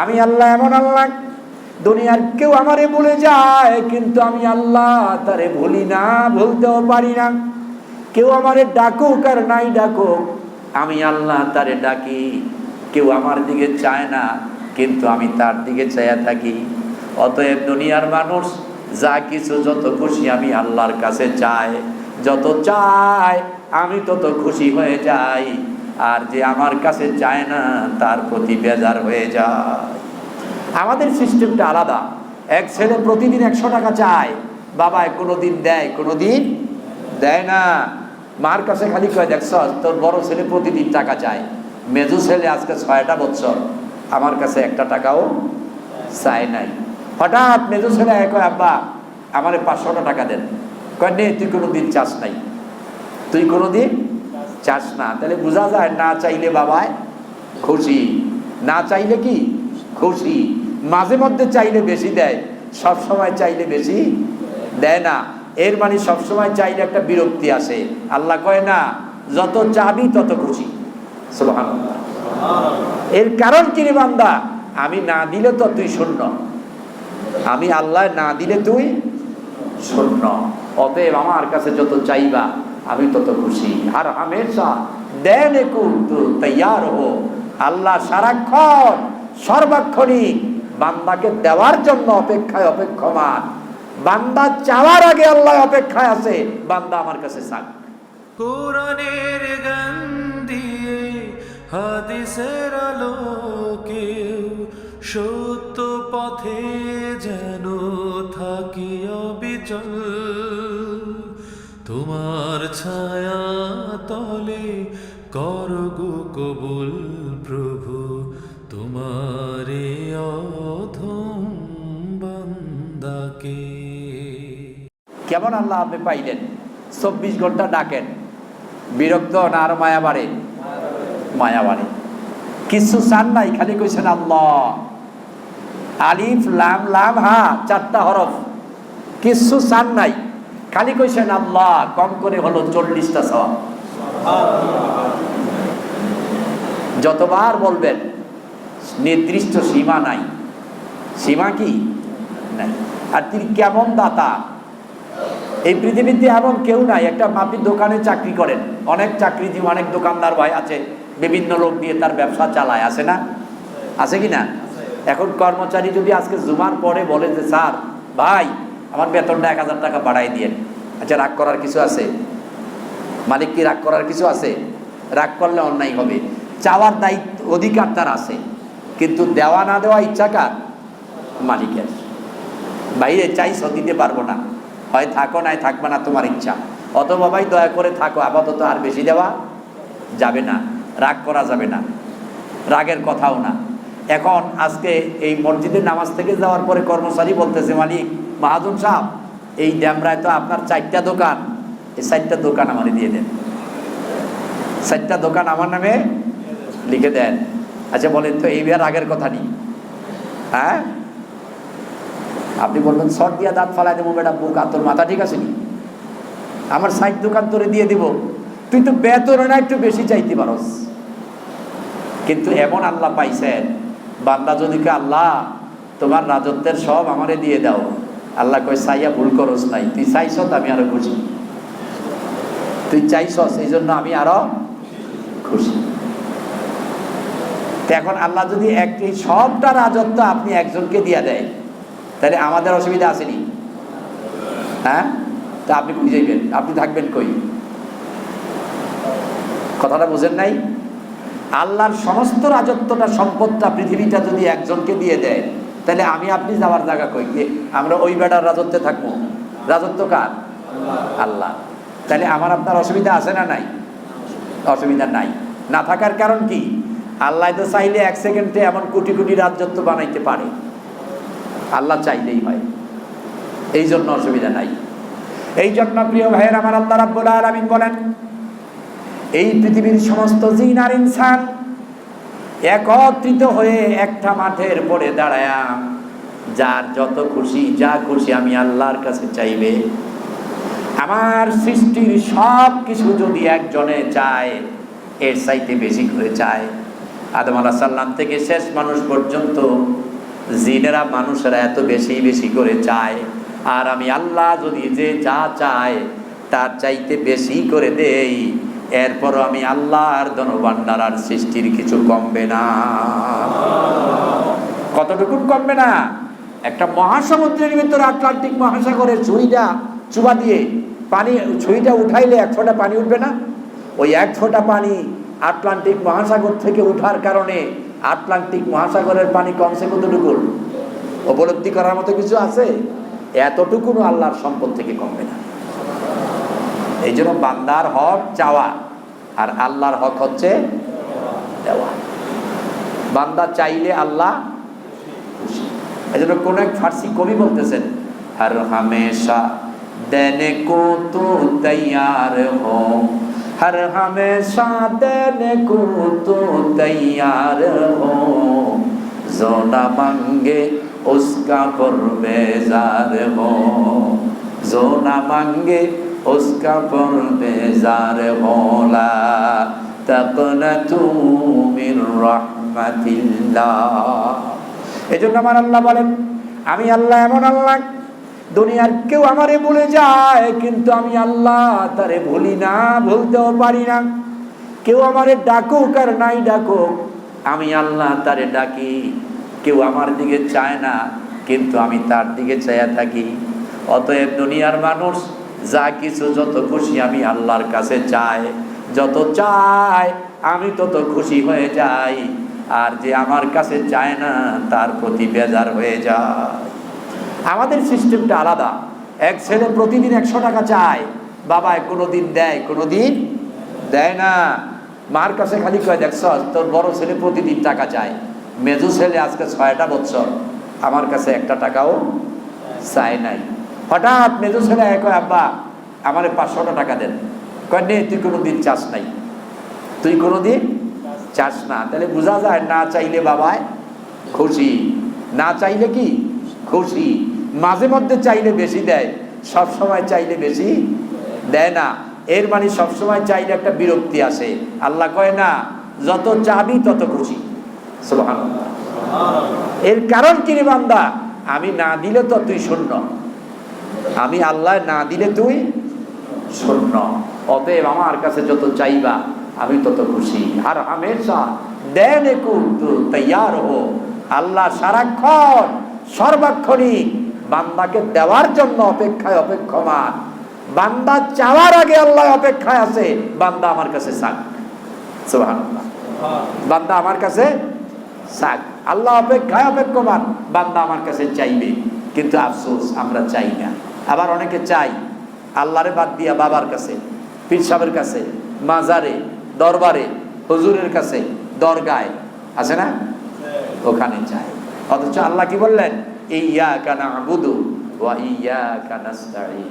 আমি আল্লাহ এমন আল্লাহ, দুনিয়ার কেউ আমারে বলে যায়, কিন্তু আমি আল্লাহ তারে ভুলি না, ভুলতেও পারি না। কেউ আমারে ডাকুক আর নাই ডাকুক, আমি আল্লাহ তারে ডাকি। কেউ আমার দিকে চায় না, কিন্তু আমি তার দিকে চাইয়া থাকি। অতএব দুনিয়ার মানুষ যা কিছু যত খুশি আমি আল্লাহর কাছে চাই, যত চায় আমি তত খুশি হয়ে যাই। আর যে আমার কাছে চায় না, তার প্রতি বেজার হয়ে যায়। আমাদের সিস্টেমটা আলাদা। এক ছেলে প্রতিদিন একশো টাকা চায়, বাবা কোনো দিন দেয়, কোনো দিন দেয় না। মার কাছে খালি কয়, দেখছ, তোর বড় ছেলে প্রতিদিন টাকা চায়। মেজু ছেলে আজকে ছয়টা বছর আমার কাছে একটা টাকাও চায় নাই। হঠাৎ মেজু ছেলে কয়, আব্বা, আমারে পাঁচশোটা টাকা দেন। কয়, নে, তুই কোনো দিন চাস নাই। তুই কোনো দিন চাস না। তাহলে বোঝা যায় না চাইলে বাবায় খুশি, না চাইলে কি? খুশি। মাঝে মধ্যে চাইলে বেশি দেয় সব সময় চাইলে বেশি দেয় না। এর মানে সব সময় চাইলে একটা বিরক্তি আসে। আল্লাহ কয় না, যত চাবি তত খুশি। এর কারণ কি রে বান্দা? আমি না দিলে তো তুই শূন্য। আমি আল্লাহ না দিলে তুই শূন্য। অতএব আমার কাছে যত চাইবা আমি তত খুশি। আর হামেশা দেন তৈয়ার হো আল্লাহ সারাক্ষণ সর্বাক্ষণিক বান্দাকে দেওয়ার জন্য অপেক্ষায় অপেক্ষমান। বান্দা চাওয়ার আগে আল্লাহ অপেক্ষায় আছে, বান্দা আমার কাছে চাক। কোরআনের গান দিয়ে হাদিসের আলোকে সত্য পথে যেন থাকি অবিচল। তোমার ছায়া তলে করগো কবুল প্রভু, তোমারে অধম কেমন আল্লাহ আপনি পাইলেন? চব্বিশ ঘণ্টা ডাকেন। বিরক্ত না আর মায়া বাড়ে মায়া বাড়ে কিছু চান নাই, খালি কইছেন আল্লাহ। আলিফ, লাম লাম, হা, চারটা হরফ। কিছু চান নাই। খালি কইছেন আল্লাহ, কম করে হলো চল্লিশটা সওয়াব। যতবার বলবেন, নির্দিষ্ট সীমা নাই। সীমা কি? নাই। আর তিনি কেমন দাতা? এই পৃথিবীতে এমন কেউ নাই, একটা মাপির দোকানে চাকরি করেন। অনেক চাকরিজীবী, অনেক দোকানদার ভাই আছে, বিভিন্ন লোক দিয়ে তার ব্যবসা চালায়, আছে না? আছে কি না? এখন কর্মচারী যদি আজকে জুমার পরে বলে যে, স্যার, ভাই আমার বেতনটা এক হাজার টাকা বাড়াই দিয়েন। আচ্ছা রাগ করার কিছু আছে? মালিক কি রাগ করার কিছু আছে? রাগ করলে অন্যায় হবে। চাওয়ার দায়িত্ব, অধিকার তার আছে। কিন্তু দেওয়া না দেওয়া ইচ্ছা কার? মালিকের। বাইরে চাইছ, দিতে পারব না। হয় থাকো, নাই থাকবে না, তোমার ইচ্ছা। অথবা ভাই, দয়া করে থাকো, আপাতত আর বেশি দেওয়া যাবে না। রাগ করা যাবে না। রাগের কথাও না। এখন আজকে এই মসজিদের নামাজ থেকে যাওয়ার পরে কর্মচারী বলতেছে, মালিক মাহাজন সাহেব, এই ড্যামরায় তো আপনার চারটা দোকান। এই চারটা দোকান আমার দিয়ে দেন। চারটা দোকান আমার নামে লিখে দেন। আচ্ছা বলেন তো, এই বিয়ার আগের কথা নেই। হ্যাঁ? আপনি বলবেন শর্ট দিয়া দাঁত ফালাই দেবো বেটা, বুক আর তোর মাথা ঠিক আছে নি? আমার সাইড দোকান তোরে দিয়ে দিব। তুই তো বেতনে না, একটু বেশি চাইতে পারস। কিন্তু এমন আল্লাহ পাইছেন, বান্দা যদি আল্লাহ, তোমার রাজত্বের সব আমারে দিয়ে দাও। আল্লাহ কই চাইয়া ভুল করস নাই। তুই চাইছ তো আমি আরও খুশি। তুই চাইছস, এই জন্য আমি আরও খুশি। এখন আল্লাহ যদি একটি, সবটা রাজত্ব আপনি একজনকে দিয়ে দেয়, তাহলে আমাদের অসুবিধা আসেনি হ্যাঁ? তা আপনি কই যাইবেন আপনি থাকবেন কই? কথাটা বোঝেন নাই? আল্লাহর সমস্ত রাজত্বটা, সম্পদটা পৃথিবীটা যদি একজনকে দিয়ে দেয় তাহলে আমি আপনি যাওয়ার জায়গা কই? আমরা ওই বেটার রাজত্বে থাকব। রাজত্ব কার? আল্লাহ। তাহলে আমার আপনার অসুবিধা আছে না নাই? অসুবিধা নাই। না থাকার কারণ কি? আল্লাহ তো চাইলে এক সেকেন্ডে এমন কোটি কোটি রাজত্ব বানাইতে পারে। আল্লাহ চাইলেই হয়। এই জন্য অসুবিধা নাই। এই জন্য প্রিয় ভাইয়ের আমার আল্লাহ রাব্বুল আলামিন বলেন এই পৃথিবীর সমস্ত জিন আর ইনসান একত্রিত হয়ে একটা মাঠের পরে দাঁড়ায়া, যার যত খুশি, যা খুশি আমি আল্লাহর কাছে চাইবে। আমার সৃষ্টির সব কিছু যদি একজনে চায়, এর চাইতে বেশি করে চায়। আদম আলাহ সাল্লাম থেকে শেষ মানুষ পর্যন্ত জিনেরা মানুষেরা এত বেশি বেশি করে চায়। আর আমি আল্লাহ যদি যে যা চায়, তার চাইতে বেশি করে দেই। এরপরও আমি আল্লাহর ধনভাণ্ডার আর সৃষ্টির কিছু কমবে না। কতটুকু কমবে না? একটা মহাসমুদ্রের ভিতরে আটলান্টিক মহাসাগরের ছুঁইটা চুবা দিয়ে পানি ছুঁইটা উঠাইলে এক ফোঁটা পানি উঠবে না? ওই এক ফোঁটা পানি আটলান্টিক মহাসাগর থেকে উঠার কারণে আটলান্টিক মহাসাগরের পানি কমছে কতটুকু? উপলব্ধি করার মতো কিছু আছে? এতটুকুনো আল্লাহর সম্পদ থেকে কমবে না। এই জন্য বান্দার হক চাওয়া আর আল্লাহর হক হচ্ছে দেওয়া বান্দা চাইলে আল্লাহ খুশি এই জন্য কোন এক ফার্সি কবি বলতেছেন হর হামেশা দেনে কো তো তৈয়ার হো হর হামেশা দেনে কো তো তৈয়ার হো जो न मांगे उसका परवेजार हो जो न मांगे उसका परवेजार होला तकनतु मिन রাহমাতিল্লাহ এজন্য আমার আল্লাহ বলেন আমি আল্লাহ এমন আল্লাহ দুনিয়ার কেউ আমারে ভুলে যায় কিন্তু আমি আল্লাহ তারে ভুলি না ভুলতেও পারি না কেউ আমারে ডাকুক আর নাই ডাকুক আমি আল্লাহ তারে ডাকি কেউ আমার দিকে চায় না কিন্তু আমি তার দিকে চাইয়া থাকি অতএব দুনিয়ার মানুষ যা কিছু যত খুশি আমি আল্লাহর কাছে চাই, যত চাই আমি তত খুশি হয়ে যাই। আর যে আমার কাছে চায় না, তার প্রতি বেজার হয়ে যায়। আমাদের সিস্টেমটা আলাদা। এক ছেলে প্রতিদিন একশো টাকা চায় বাবা কোনো দিন দেয় কোনো দিন দেয় না। মার কাছে খালি কয়, দেখছ, তোর বড় ছেলে প্রতিদিন টাকা চায়। মেজু ছেলে আজকে ছয়টা বছর আমার কাছে একটা টাকাও চায় নাই। হঠাৎ মেজু ছেলে কয়, আব্বা, আমার পাঁচশোটা টাকা দেন। কয়, নে, তুই কোনো দিন চাস নাই। তুই কোনো দিন চাস না। তাহলে বোঝা যায় না চাইলে বাবায় খুশি, না চাইলে কি? খুশি। মাঝে মধ্যে চাইলে বেশি দেয় সব সময় চাইলে বেশি দেয় না। এর মানে সব সময় চাইলে একটা বিরক্তি আসে। আল্লাহ কয়, না, যত চাবি তত খুশি। এর কারণ কি রে বান্দা? আমি না দিলে তো তুই শূন্য। আমি আল্লাহ না দিলে তুই শূন্য। অতএব আমার কাছে যত চাইবা, আমি তত খুশি। আর হামেশা, দেন তৈয়ার হো আল্লাহ সারাক্ষণ সর্বাক্ষণিক বান্দাকে দেওয়ার জন্য অপেক্ষায় অপেক্ষমান। বান্দা চাওয়ার আগে আল্লাহ অপেক্ষায় আছে, বান্দা আমার কাছে সুবহানাল্লাহ। বান্দা আমার কাছে চাক। আল্লাহ অপেক্ষায় অপেক্ষমান, বান্দা আমার কাছে চাইবে। কিন্তু আফসোস, আমরা চাই না। আবার অনেকে চাই, আল্লাহরে বাদ দিয়া বাবার কাছে, পীর সাহেবের কাছে, মাজারে, দরবারে, হজুরের কাছে, দরগায়, আছে না? ওখানে চাই। অথচ আল্লাহ কি বললেন? ইয়া কানা ওয়া ইয়া কানাস্তাইন